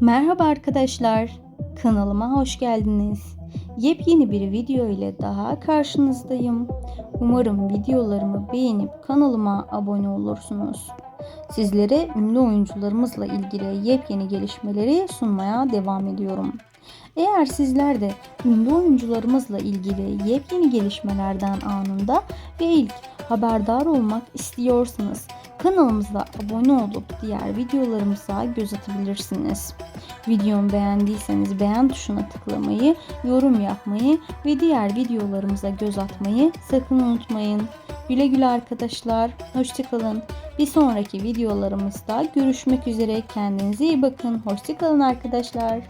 Merhaba arkadaşlar, kanalıma hoş geldiniz. Yepyeni bir video ile daha karşınızdayım. Umarım videolarımı beğenip kanalıma abone olursunuz. Sizlere ünlü oyuncularımızla ilgili yepyeni gelişmeleri sunmaya devam ediyorum. Eğer sizler de ünlü oyuncularımızla ilgili yepyeni gelişmelerden anında ve ilk haberdar olmak istiyorsanız kanalımıza abone olup diğer videolarımıza göz atabilirsiniz. Videomu beğendiyseniz beğen tuşuna tıklamayı, yorum yapmayı ve diğer videolarımıza göz atmayı sakın unutmayın. Güle güle arkadaşlar. Hoşçakalın. Bir sonraki videolarımızda görüşmek üzere. Kendinize iyi bakın. Hoşçakalın arkadaşlar.